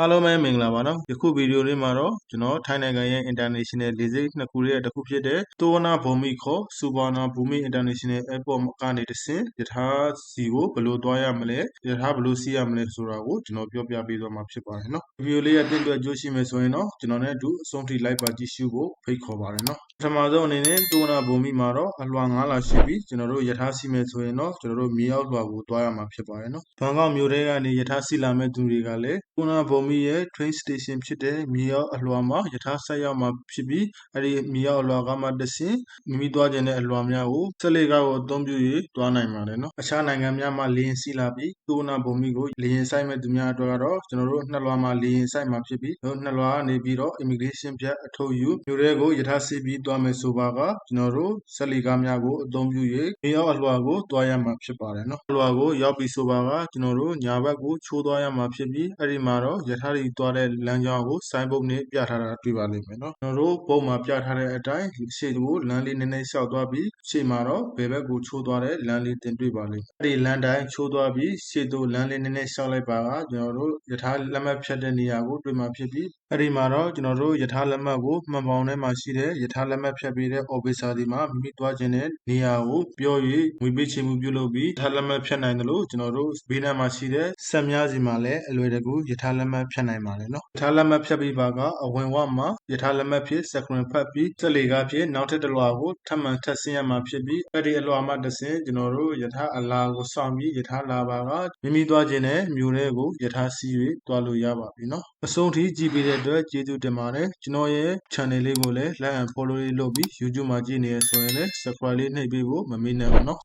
အားလုံးပဲမင်္ဂလာပါနော်ယခုဗီဒီယိုလေးမှာတော့ကျွန်တော်ထိုင်းနိုင်ငံရဲ့ international လေဆိပ်နှစ်ခုရဲ့တစ်ခုဖြစ်တဲ့တိုဝနာဘူမိခေါ်စူဘာနာဘူမိ international airport ကနေတဆင့်ယထာစီကိုဘယ်လိုသွားရမလဲယထာဘယ်လိုစီးရမလဲဆိုတာကိုကျွန်တော်ပြောပြပေးသွားမှာဖြစ်ပါတယ်နော်ဗီဒီယိုလေးရဲ့တင်ပြကြိုးရှိမယ်ဆိုရင်တော့ကျွန်တော်နဲ့အတူအဆုံးထိလိုက်ပါကြည့်ရှုဖို့ဖိတ်ခေါ်ပါတယ်နော်ပထမဆုံးအနေနဲ့တိုဝနာဘူမိမှာတော့အလွှာ9လာရှိပြီးကျွန်တော်တို့ယထာစီမယ်ဆိုရင်တော့ကျွန်တော်တို့မြေအောက်လွှာကိုသွားရမှာဖြစ်ပါတယ်နော်ဘန်ကောက်မြို့ထဲကနေယထာစီလာမဲ့သူတွေကလည်းတိုဝနာဘူမိရဲ့ train station ဖြစ်တဲ့မြေအောက်အလွှာမှာယထာဆက်ရောက်မှာဖြစ်ပြီးအဲ့ဒီမြေအောက်အလွှာကမှတဆင့်မိမိသွားခြင်းတဲ့အလွှာများကိုဆက်လက်ကားကိုအသုံးပြု၍သွားနိုင်ပါတယ်နော်အခြားနိုင်ငံများမှာလေယာဉ်စီးလာပြီးတိုဝနာဘူမိကိုလေယာဉ်ဆိုင်မဲ့သူများအတွက်ကတော့ကျွန်တော်တို့နှစ်လွှာမှာလေယာဉ်ဆိုင်မှာဖြစ်ပြီးတို့နှစ်လွှာကနေပြီးတော့ immigration ပြတ်အထုတ်ယူမြို့ထဲကိုယထာစီးပြီးသွားမယ်ဆိုပါကကျွန်တော်တို့ဆက်လက်ကားများကိုအသုံးပြု၍မြေအောက်အလွှာကိုသွားရမှာဖြစ်ပါတယ်နော်အလွှာကိုရောက်ပြီဆိုပါကကျွန်တော်တို့ညာဘက်ကိုချိုးသွားရမှာဖြစ်ပြီးအဲ့ဒီမှာတော့ယထာရီသွားတဲ့လမ်းကြောင်းကိုဆိုင်းဘုတ်နဲ့ပြထားတာတွေ့ပါလိမ့်မယ်နော်ကျွန်တော်တို့ပုံမှာပြထားတဲ့အတိုင်းရှေ့ကိုလမ်းလေးနည်းနည်းလျှောက်သွားပြီးရှေ့မှာတော့ဘယ်ဘက်ကိုချိုးသွားတဲ့လမ်းလေးတင်တွေ့ပါလိမ့်မယ်အဲ့ဒီလမ်းတိုင်းချိုးသွားပြီးရှေ့သို့လမ်းလေးနည်းနည်းလျှောက်လိုက်ပါကကျွန်တော်တို့ယထာလက်မှတ်ဖြတ်တဲ့နေရာကိုတွေ့မှာဖြစ်ပြီးအဲ့ဒီမှာတော့ကျွန်တော်တို့ယထာလက်မှတ်ကိုမှန်ပေါင်းထဲမှာရှိတဲ့ယထာလက်မှတ်ဖြတ်ပေးတဲ့ officer ဒီမှာမိမိသွားခြင်းတဲ့နေရာကိုပြော၍ငွေပေးချေမှုပြုလုပ်ပြီးယထာလက်မှတ်ဖြတ်နိုင်တယ်လို့ကျွန်တော်တို့ဘေးနားမှာရှိတဲ့ဆက်များစီမှာလည်းအလွယ်တကူယထာလက်မှတ်ဖြတ်နိုင်ပါတယ်နော်ယထာလက်မှတ်ဖြတ်ပြီးပါကအဝင်ဝမှာယထာလက်မှတ်ဖြစ်စကရင်ဖတ်ပြီးစက်လေကားဖြစ်နောက်ထပ်တစ်လွှာကိုထပ်မံထပ်ဆင်းရမှာဖြစ်ပြီးအဲ့ဒီအလွှာမှတစ်ဆင့်ကျွန်တော်တို့ယထာအလာကိုစောင့်ပြီးယထာလာပါကမိမိသွားခြင်းတဲ့မြို့ထဲကိုယထာစီး၍သွားလို့ရပါပြီနော်အဆုံးထိကြည့်ပေးတဲ့အတွက်ကျေးဇူးတင်ပါတယ်ကျွန်တော်ရဲ့ channel လေးကိုလည်း like and follow လေးလုပ်ပြီး YouTube မှာကြည့်နေရဆိုရင်လည်း subscribe လေးနှိပ်ပေးဖို့မမေ့နဲ့ပါနော်